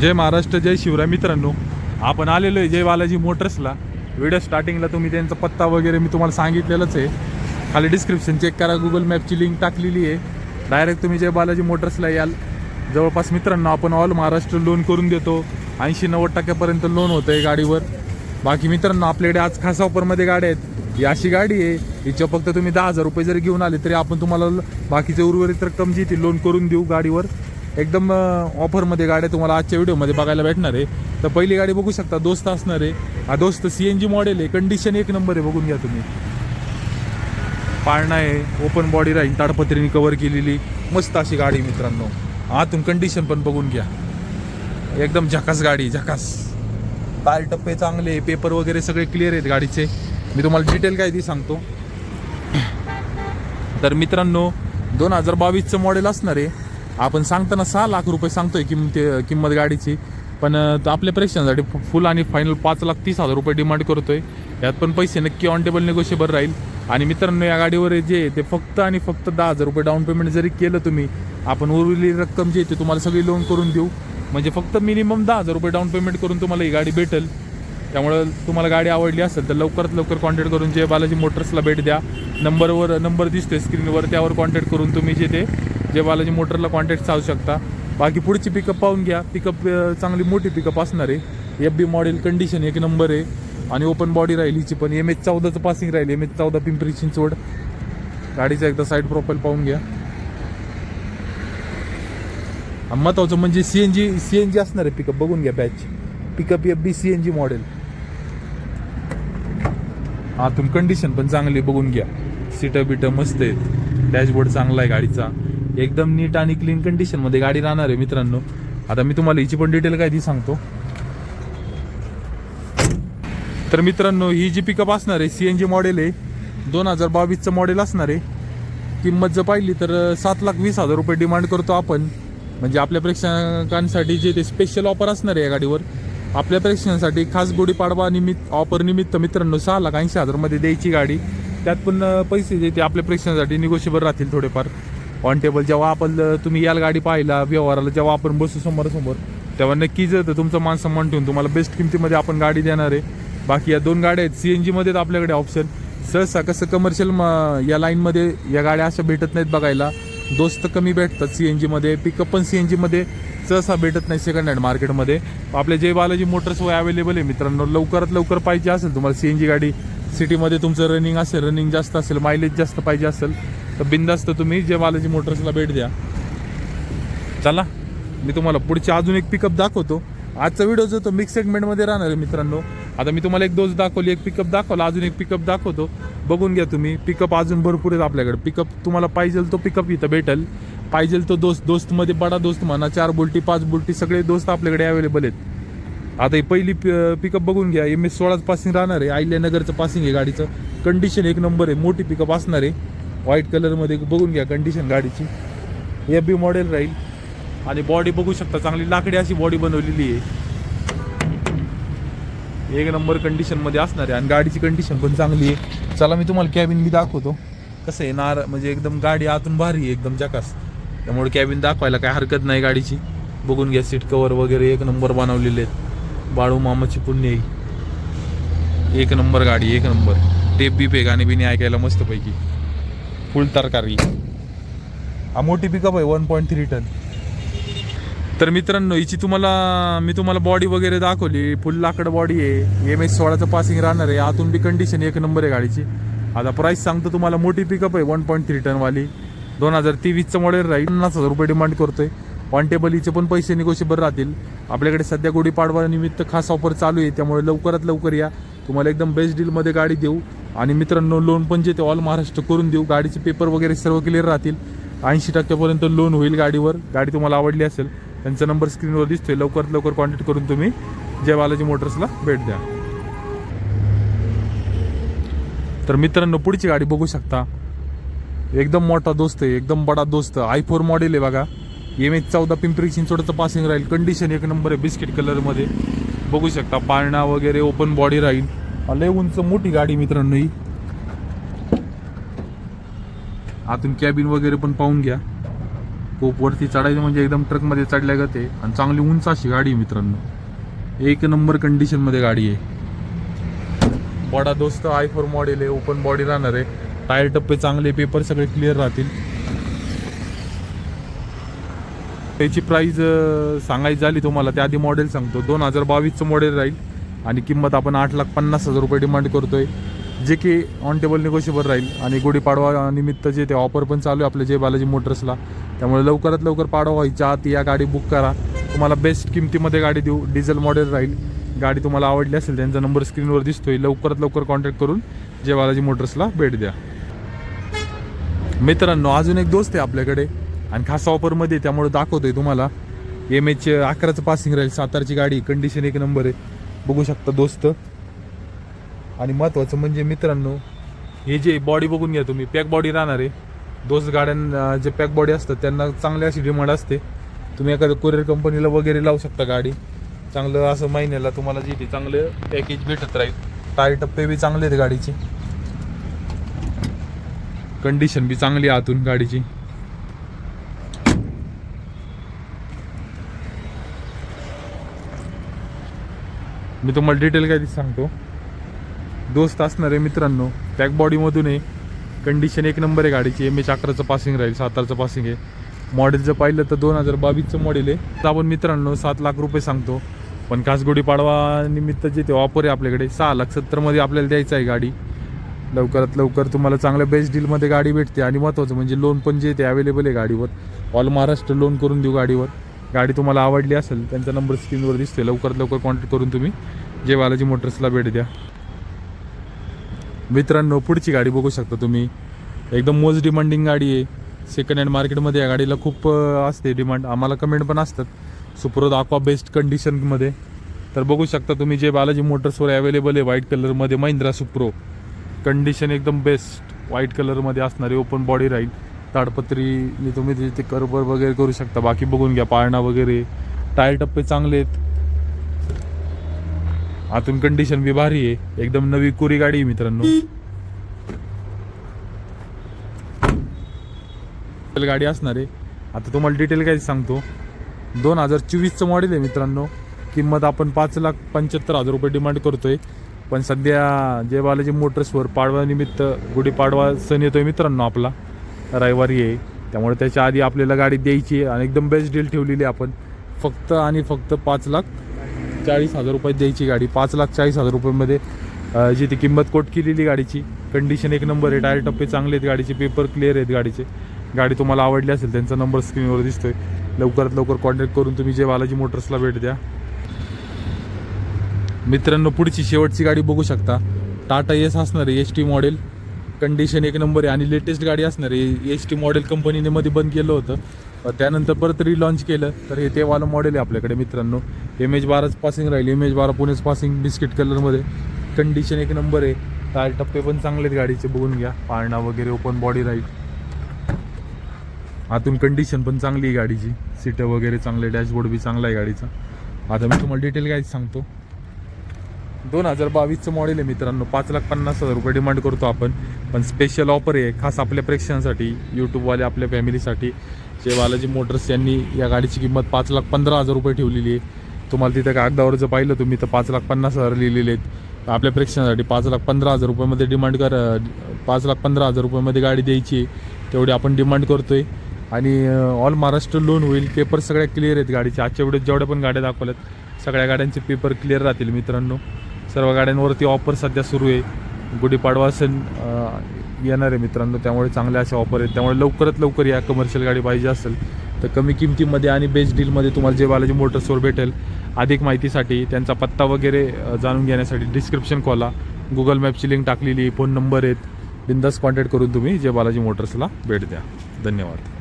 जय महाराष्ट्र जय शिवराय. मित्रांनो आपण आलेलो आहे जय बालाजी मोटर्सला. व्हिडिओ स्टार्टिंगला तुम्ही त्यांचा पत्ता वगैरे मी तुम्हाला सांगितलेलंच आहे. खाली डिस्क्रिप्शन चेक करा गुगल मॅपची लिंक टाकलेली आहे. डायरेक्ट तुम्ही जय बालाजी मोटर्सला याल. जवळपास मित्रांनो आपण ऑल महाराष्ट्र लोन करून देतो. ऐंशी नव्वद टक्क्यापर्यंत लोन होतं आहे गाडीवर. बाकी मित्रांनो आपल्याकडे आज खास ऑफरमध्ये गाड्या आहेत. ही अशी गाडी आहे हिच्या फक्त तुम्ही दहा हजार रुपये जरी घेऊन आले तरी आपण तुम्हाला बाकीचे उर्वरित रक्कम जी ती लोन करून देऊ गाडीवर. एकदम ऑफरमध्ये गाड्या तुम्हाला आजच्या व्हिडिओमध्ये बघायला भेटणार आहे. तर पहिली गाडी बघू शकता दोस्त असणार आहे. हा Dost C N G model आहे. कंडिशन एक नंबर आहे बघून घ्या तुम्ही. पाळणा आहे. ओपन बॉडी राहील ताडपत्रीने कवर केलेली. मस्त अशी गाडी मित्रांनो. आतून कंडिशन पण बघून घ्या. एकदम झकास गाडी झकास. टायर टप्पे चांगले पेपर वगैरे सगळे क्लिअर आहेत गाडीचे. मी तुम्हाला डिटेल काय ती सांगतो. तर मित्रांनो दोन हजार बावीसचं मॉडेल असणार आहे. आपण सांगताना सहा लाख रुपये सांगतोय किंमत किंमत गाडीची. पण तर आपल्या प्रेक्षकांसाठी फुल आणि फायनल पाच लाख तीस हजार रुपये डिमांड करतोय. यात पण पैसे नक्की ऑन टेबल निगोशिएबल राहील. आणि मित्रांनो या गाडीवर जे आहे ते फक्त आणि फक्त दहा हजार रुपये डाऊन पेमेंट जरी केलं तुम्ही आपण उरलेली रक्कम जी आहे ते तुम्हाला सगळी लोन करून देऊ. म्हणजे फक्त मिनिमम दहा हजार रुपये डाऊन पेमेंट करून तुम्हाला ही गाडी भेटेल. त्यामुळं तुम्हाला गाडी आवडली असेल तर लवकरात लवकर कॉन्टॅक्ट करून जे बालाजी मोटर्सला भेट द्या. नंबरवर नंबर दिसतोय स्क्रीनवर त्यावर कॉन्टॅक्ट करून तुम्ही जे ते जे बालाजी मोटरला कॉन्टॅक्ट साधू शकता. बाकी पुढची पिकअप पाहून घ्या. पिकअप चांगली मोठी पिकअप असणार आहे. एफ बी मॉडेल कंडिशन एक नंबर आहे. आणि ओपन बॉडी राहील हिची पण. एम एच चौदाचं पासिंग राहील. एम एच चौदा पिंपरी चिंचवड. गाडीचा एकदा साईड प्रोफाईल पाहून घ्या. महत्वाचं म्हणजे C N G C N G असणार आहे पिकअप बघून घ्या batch pickup F B C N G model आतून कंडिशन पण चांगली बघून घ्या. सीटं बिटं मस्त आहेत. डॅशबोर्ड चांगला आहे गाडीचा. एकदम नीट आणि क्लीन कंडिशनमध्ये गाडी राहणार आहे मित्रांनो. आता मी तुम्हाला हिची पण डिटेल काय ती सांगतो. तर मित्रांनो ही जी पिकअप असणार आहे सी एन जी मॉडेल आहे दोन हजार बावीसचं मॉडेल असणार आहे. किंमत जर पाहिली तर सात लाख वीस हजार रुपये डिमांड करतो आपण. म्हणजे आपल्या प्रेक्षकांसाठी जे ते स्पेशल ऑफर असणार आहे या गाडीवर आपल्या प्रेक्षकांसाठी खास गुढीपाडवा निमित्त ऑफर निमित्त मित्रांनो सहा लाख ऐंशी हजारमध्ये द्यायची गाडी. त्यात पण पैसे जे ते आपल्या प्रेक्षकांसाठी निगोशिबल राहतील थोडेफार. ऑन टेबल जेव्हा आपण तुम्ही याल गाडी पाहिला व्यवहाराला जेव्हा आपण बसू समोरासमोर तेव्हा नक्कीच तर तुमचं मान सन्मान ठेवून तुम्हाला बेस्ट किमतीमध्ये आपण गाडी देणार आहे. बाकी या दोन गाड्या आहेत सी एन जीमध्ये आपल्याकडे ऑप्शन सहसा कसं कमर्शियल म या लाईनमध्ये या गाड्या अशा भेटत नाहीत बघायला. दोस्त कमी भेटतात सी एन जीमध्ये पिकअप पण सी एन जीमध्ये सहसा भेटत नाही सेकंड हँड मार्केटमध्ये आपल्या जय बालाजी मोटर्स वय अवेलेबल आहे मित्रांनो. लवकरात लवकर पाहिजे असेल तुम्हाला सी एन जी गाडी सिटीमध्ये तुमचं रनिंग असेल रनिंग जास्त असेल मायलेज जास्त पाहिजे असेल तर बिंदास्त तुम्ही जय बालाजी मोटर्सला भेट द्या. चला मी तुम्हाला पुढची अजून एक पिकअप दाखवतो. आजचा व्हिडिओ जो तो मिक्स सेगमेंटमध्ये राहणार आहे मित्रांनो. आता मी तुम्हाला एक डोस दाखवली एक पिकअप दाखवला अजून एक पिकअप दाखवतो. बघून घ्या तुम्ही पिकअप अजून भरपूर आहेत आपल्याकडे. पिकअप तुम्हाला पाहिजे तो पिकअप इथं भेटेल. पाहिजे तो दोस्त दोस्तमध्ये बडा दोस्त म्हणा चार बुलटी पाच बुलटी सगळे दोस्त आपल्याकडे अवेलेबल आहेत. आता ही पहिली पिकअप बघून घ्या. एम एस सोळाच पासिंग राहणार आहे. आयल्यानगरचं पासिंग आहे गाडीचं. कंडिशन एक नंबर आहे. मोठी पिकअप असणार आहे. व्हाईट कलरमध्ये बघून घ्या कंडिशन गाडीची. एफ बी मॉडेल राहील. आणि बॉडी बघू शकता चांगली लाकडी अशी बॉडी बनवलेली आहे. एक नंबर कंडिशनमध्ये असणार आहे आणि गाडीची कंडिशन पण चांगली आहे. चला मी तुम्हाला कॅबिन मी दाखवतो. कसं आहे नार म्हणजे एकदम गाडी आतून भारी आहे एकदम जकास. त्यामुळे कॅबिन दाखवायला काय हरकत नाही गाडीची. बघून घ्या सीट कवर वगैरे एक नंबर बनवलेले आहेत. बाळू मामाची पुण्य आहे. एक नंबर गाडी एक नंबर टेप बीप आहे गाणे बिने ऐकायला मस्तपैकी. फुल तरकारी. हा मोठी पिकअप आहे वन पॉईंट थ्री टन तर मित्रांनो हिची तुम्हाला मी तुम्हाला बॉडी वगैरे दाखवली. फुल लाकड बॉडी आहे. एम एस सोळाचं पासिंग राहणार आहे. आतून बी कंडिशन एक नंबर आहे गाडीची. आता प्राईस सांगतो तुम्हाला मोठी पिकअप आहे वन पॉईंट थ्री टनवाली दोन हजार तेवीसचं मॉडेल राहील. पन्नास हजार रुपये डिमांड करतोय. टेबल हिचे पण पैसे निगोशिएबल राहतील. आपल्याकडे सध्या गुढीपाडवा निमित्त खास ऑफर चालू आहे. त्यामुळे लवकरात लवकर या. तुम्हाला एकदम बेस्ट डीलमध्ये गाडी देऊ. आणि मित्रांनो लोन पण जे ते ऑल महाराष्ट्र करून देऊ. गाडीचे पेपर वगैरे सर्व क्लिअर राहतील. ऐंशी टक्क्यापर्यंत लोन होईल गाडीवर. गाडी तुम्हाला आवडली असेल त्यांचा नंबर स्क्रीनवर दिसतोय. लवकरात लवकर कॉन्टॅक्ट करून तुम्ही जय बालाजी मोटर्सला भेट द्या. तर मित्रांनो पुढची गाडी बघू शकता. एकदम मोठा दोस्त आहे एकदम बडा दोस्त. आय फोर मॉडेल आहे बघा. एम एच चौदा पिंपरी चिंचवडचं पासिंग राहील. कंडिशन एक नंबर आहे बिस्किट कलरमध्ये बघू शकता पाळणा वगैरे ओपन बॉडी राहील. लय उंच मोठी गाडी मित्रांनो ही. आतून कॅबिन वगैरे पण पाहून घ्या. खूप वरती चढायचं म्हणजे एकदम ट्रकमध्ये चढल्या जाते आणि चांगली उंच अशी गाडी आहे मित्रांनो. एक नंबर कंडिशनमध्ये गाडी आहे. Bada Dost I four model आहे ओपन बॉडी राहणार आहे. टायर टप्पे चांगले पेपर सगळे क्लिअर राहतील. त्याची प्राईज सांगायची झाली तुम्हाला त्याआधी मॉडेल सांगतो. दोन हजार बावीसचं मॉडेल राहील. आणि किंमत आपण आठ लाख पन्नास हजार रुपये डिमांड करतोय. जे की ऑन टेबल निगोशिएबल राहील. आणि गुढीपाडवा निमित्त जे ते ऑफर पण चालू आहे आपल्या जय बालाजी मोटर्सला त्यामुळे लवकरात लवकर पाडवा व्हायच्या आत या गाडी बुक करा. तुम्हाला बेस्ट किमतीमध्ये गाडी देऊ. डिझेल मॉडेल राहील. गाडी तुम्हाला आवडली असेल त्यांचा नंबर स्क्रीनवर दिसतोय. लवकरात लवकर कॉन्टॅक्ट करून जे बालाजी मोटर्सला भेट द्या. मित्रांनो अजून एक दोस्त आहे आपल्याकडे. आणि खास ऑफरमध्ये त्यामुळे दाखवतोय तुम्हाला. एम एच अकराचं पासिंग राहील. सातारची गाडी. कंडिशन एक नंबर आहे. बघू शकता दोस्त. आणि महत्त्वाचं म्हणजे मित्रांनो हे जे बॉडी बघून घ्या तुम्ही. पॅक बॉडी राहणार आहे. दोस्त गाड्यां जे पॅक बॉडी असतात त्यांना चांगली अशी डिमांड असते. तुम्ही एखाद्या कुरिअर कंपनीला वगैरे लावू शकता गाडी. चांगलं असं महिन्याला तुम्हाला जे ते चांगलं पॅकेज भेटत राहील. टायर टप्पे बी चांगले आहेत गाडीचे. कंडिशन बी चांगली आहे आतून गाडीची. मी तुम्हाला डिटेल काय ती सांगतो. दोस्त असणार आहे मित्रांनो पॅक बॉडीमधून आहे कंडिशन एक नंबर आहे गाडीची. एम एच अकराचं पासिंग राहील सातारचं पासिंग आहे. मॉडेल जर पाहिलं तर दोन हजार बावीसचं मॉडेल आहे. तर आपण मित्रांनो सात लाख रुपये सांगतो. पण खास पाडवा निमित्त जे ते ऑफर आहे आपल्याकडे सहा लाख सत्तरमध्ये आपल्याला द्यायचं आहे गाडी. लवकरात लवकर तुम्हाला चांगल्या बेस्ट डीलमध्ये गाडी भेटते. आणि महत्त्वाचं म्हणजे लोन पण जे ते अवेलेबल आहे गाडीवर. ऑल महाराष्ट्र लोन करून देऊ गाडीवर. गाडी तुम्हाला आवडली असेल त्यांचा नंबर स्क्रीनवर दिसते लवकरात लवकर कॉन्टॅक्ट करून तुम्ही जे बालाजी मोटर्सला भेट द्या. मित्रांनो पुढची गाडी बघू शकता तुम्ही. एकदम मोस्ट डिमांडिंग गाडी आहे. सेकंड हँड मार्केटमध्ये या गाडीला खूप असते डिमांड आम्हाला कमेंट पण असतात. सुप्रद आक्वा बेस्ट कंडिशनमध्ये तर बघू शकता तुम्ही जे बालाजी मोटर्सवर अवेलेबल आहे व्हाईट कलरमध्ये महिंद्रा सुप्रो. कंडिशन एकदम बेस्ट व्हाईट कलरमध्ये असणारी ओपन बॉडी राईट ताडपत्रीने तुम्ही तिथे करबर वगैरे करू शकता. बाकी बघून घ्या पाळणा वगैरे. टायर टप्पे चांगले आहेत. आतून कंडिशन बी भारी आहे. एकदम नवी कोरी गाडी आहे मित्रांनो. गाडी असणार आहे. आता तुम्हाला डिटेल काय सांगतो. दोन हजार चोवीसचं मॉडेल आहे मित्रांनो. किंमत आपण पाच लाख पंच्याहत्तर हजार रुपये डिमांड करतोय. पण सध्या जय बालाजी मोटर्सवर पाडव्यानिमित्त गुढीपाडवा सण येतोय मित्रांनो आपला. रविवारी आहे त्यामुळे त्याच्या आधी आपल्याला गाडी द्यायची आहे आणि एकदम बेस्ट डील ठेवलेली आहे आपण. फक्त आणि फक्त पाच लाख चाळीस हजार रुपयात द्यायची गाडी. पाच लाख चाळीस हजार रुपयामध्ये जी ती किंमत कोट केलेली गाडीची. कंडिशन एक नंबर आहे. टायर टप्पे चांगले आहेत गाडीचे. पेपर क्लिअर आहेत गाडीचे. गाडी तुम्हाला आवडली असेल त्यांचा नंबर स्क्रीनवर दिसतोय. लवकरात लवकर कॉन्टॅक्ट करून तुम्ही जे बालाजी मोटर्सला भेट द्या. मित्रांनो पुढची शेवटची गाडी बघू शकता. टाटा एस असणार आहे एच टी मॉडेल कंडिशन एक नंबर आहे. आणि लेटेस्ट गाडी असणार आहे. एस टी मॉडेल कंपनीने मध्ये बंद केलं होतं. त्यानंतर परत रिलॉन्च केलं. तर हे तेवालं मॉडेल आहे आपल्याकडे मित्रांनो. एम एच बाराच पासिंग राहील. एम एच बारा पुणेच पासिंग बिस्किट कलरमध्ये कंडिशन एक नंबर आहे. टायर टप्पे पण चांगले आहेत गाडीचे. बघून घ्या. पाळणा वगैरे ओपन बॉडी राहील. आतून कंडिशन पण चांगली आहे गाडीची. सीटं वगैरे चांगले डॅशबोर्ड बी चांगला आहे गाडीचा. आता मी तुम्हाला डिटेल काय सांगतो. दोन हजार बावीसचं मॉडेल आहे मित्रांनो. पाच लाख पन्नास हजार रुपये डिमांड करतो आपण. पण स्पेशल ऑफर आहे. खास आपल्या प्रेक्षकांसाठी यूट्यूबवाले आपल्या फॅमिलीसाठी जे बालाजी मोटर्स यांनी या गाडीची किंमत पाच लाख पंधरा हजार रुपये ठेवलेली आहे. तुम्हाला तिथं कागदावर जर पाहिलं तुम्ही तर पाच लाख पन्नास हजार लिहिलेले आहेत. आपल्या प्रेक्षकांसाठी पाच लाख पंधरा हजार रुपयामध्ये डिमांड कर पाच लाख पंधरा हजार रुपयामध्ये गाडी द्यायची आहे. तेवढी आपण डिमांड करतो आहे आणि ऑल महाराष्ट्र लोन होईल. पेपर सगळ्या क्लिअर आहेत गाडीचे. आजच्या वेळेस जेवढ्या पण गाड्या दाखवल्यात सगळ्या गाड्यांचे पेपर क्लिअर राहतील मित्रांनो. सर्व गाड्यांवरती ऑफर सध्या सुरू आहे. गुढीपाडवा सण येणार आहे मित्रांनो. त्यामुळे चांगल्या अशा ऑफर आहेत. त्यामुळे लवकरात लवकर या कमर्शियल गाडी पाहिजे असेल तर कमी किमतीमध्ये आणि बेस्ट डीलमध्ये तुम्हाला जे बालाजी मोटर्सवर भेटेल अधिक माहितीसाठी त्यांचा पत्ता वगैरे जाणून घेण्यासाठी डिस्क्रिप्शन खोला. गुगल मॅपची लिंक टाकलेली फोन नंबर आहेत. बिंदास कॉन्टॅक्ट करून तुम्ही जे बालाजी मोटर्सला भेट द्या. धन्यवाद.